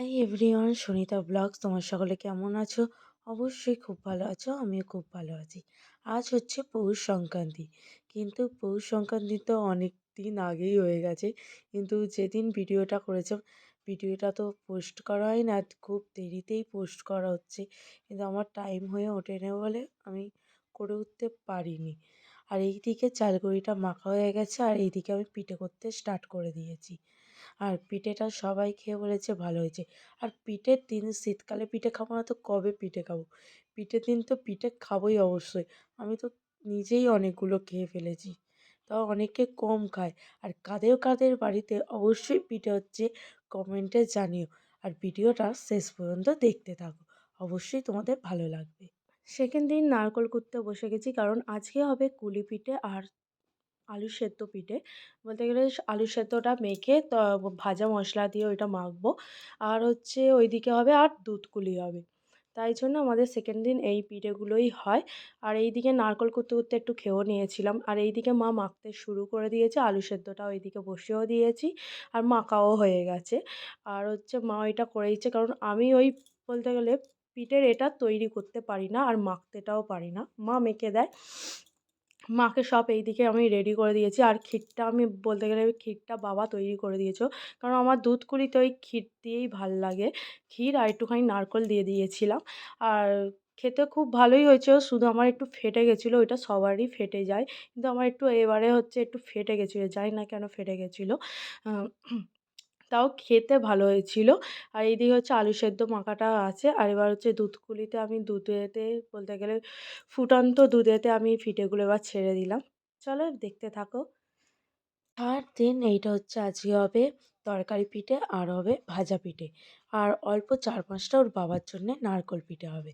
Hi everyone Sunita blogs তোমার সকলে কেমন আছো? অবশ্যই খুব ভালো আছো, আমিও খুব ভালো আছি। আজ হচ্ছে পৌষ সংক্রান্তি। কিন্তু পৌষ সংক্রান্তি তো অনেক দিন আগেই হয়ে গেছে। কিন্তু যেদিন ভিডিওটা করেছে, ভিডিওটা তো পোস্ট করা হয় না, খুব দেরিতেই পোস্ট করা হচ্ছে। কিন্তু আমার টাইম হয়ে ওঠেনি বলে আমি করে উঠতে পারিনি। আর এইদিকে চালগুড়িটা মাখা হয়ে গেছে, আর এইদিকে আমি পিঠে করতে স্টার্ট করে দিয়েছি। আর পিঠেটা সবাই খেয়ে বলেছে ভালো হয়েছে। আর পিঠের দিন, শীতকালে পিঠে খাব না তো কবে পিঠে খাব? পিঠের দিন তো পিঠে খাবোই অবশ্যই। আমি তো নিজেই অনেকগুলো খেয়ে ফেলেছি। তাও অনেকে কম খায়। আর কাদের কাদের বাড়িতে অবশ্যই পিঠে হচ্ছে কমেন্টে জানিও। আর ভিডিওটা শেষ পর্যন্ত দেখতে থাকো। অবশ্যই তোমাদের ভালো লাগবে। সেকেন্ড দিন নারকোল কুড়তে বসে গেছি কারণ আজকে হবে কুলি পিঠে আর আলু সেদ্ধ পিঠে। বলতে গেলে আলু সেদ্ধটা মেখে ভাজা মশলা দিয়ে ওইটা মাখবো। আর হচ্ছে ওইদিকে হবে আর দুধ কুলি হবে। তাই জন্য আমাদের সেকেন্ড দিন এই পিঠেগুলোই হয়। আর এই দিকে নারকল করতে করতে একটু খেয়েও নিয়েছিলাম। আর এইদিকে মা মাখতে শুরু করে দিয়েছে। আলু সেদ্ধটা ওইদিকে বসিয়েও দিয়েছি। আর মাখাও হয়ে গেছে। আর হচ্ছে মা ওইটা করে দিচ্ছে। কারণ আমি ওই বলতে গেলে পিঠের এটা তৈরি করতে পারি না। আর মাখতেটাও পারি না। মা মেখে দেয়। মাকে সব এইদিকে আমি রেডি করে দিয়েছি। আর ক্ষীরটা আমি বলতে গেলে ক্ষীরটা বাবা তৈরি করে দিয়েছ। কারণ আমার দুধ কুলিতে ওই ক্ষীর দিয়েই ভালো লাগে। ক্ষীর আর একটুখানি নারকোল দিয়ে দিয়েছিলাম। আর খেতে খুব ভালোই হয়েছে। শুধু আমার একটু ফেটে গেছিল, ওইটা সবারই ফেটে যায়। কিন্তু আমার একটু এবারে হচ্ছে একটু ফেটে গেছিল জানি না কেন ফেটে গেছিল। তাও খেতে ভালো হয়েছিল। আর এইদিকে হচ্ছে আলু সেদ্ধ মাখাটা আছে। আর এবার হচ্ছে দুধকুলিতে আমি দুধেতে বলতে গেলে ফুটন্ত দুধেতে আমি ফিটেগুলো এবার ছেড়ে দিলাম। চলো দেখতে থাকো। আর দিন এইটা হচ্ছে আজকে হবে তরকারি পিঠে আর হবে ভাজা পিঠে। আর অল্প চার পাঁচটা ওর বাবার জন্যে নারকোল পিঠে হবে।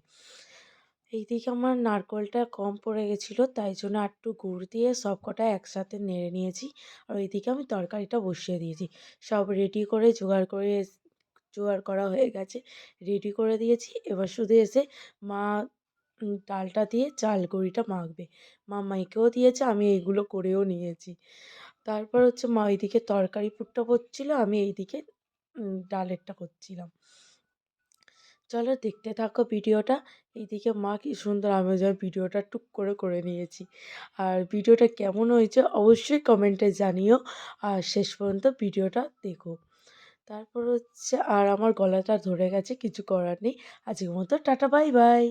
এইদিকে আমার নারকোলটা কম পড়ে গেছিল, তাই জন্য একটু গুড় দিয়ে সব কটা একসাথে নেড়ে নিয়েছি। আর ওইদিকে আমি তরকারিটা বসিয়ে দিয়েছি। সব রেডি করে জোগাড় করে জোগাড় করা হয়ে গেছে। রেডি করে দিয়েছি। এবার শুধু এসে মা ডালটা দিয়ে চাল গুঁড়িটা মাখবে। মা মাইকেও দিয়েছে, আমি এইগুলো করেও নিয়েছি। তারপর হচ্ছে মা ওইদিকে তরকারি পুরটা করছিল, আমি এইদিকে ডালেরটা করছিলাম। চলো দেখতে থাকো ভিডিওটা। এইদিকে মা কি সুন্দর আমি যেন ভিডিওটা টুক করে করে নিয়েছি। আর ভিডিওটা কেমন হয়েছে অবশ্যই কমেন্টে জানিও। আর শেষ পর্যন্ত ভিডিওটা দেখো। তারপর হচ্ছে, আর আমার গলাটা ধরে গেছে, কিছু করার নেই। আজকের মতো টাটা, বাই বাই।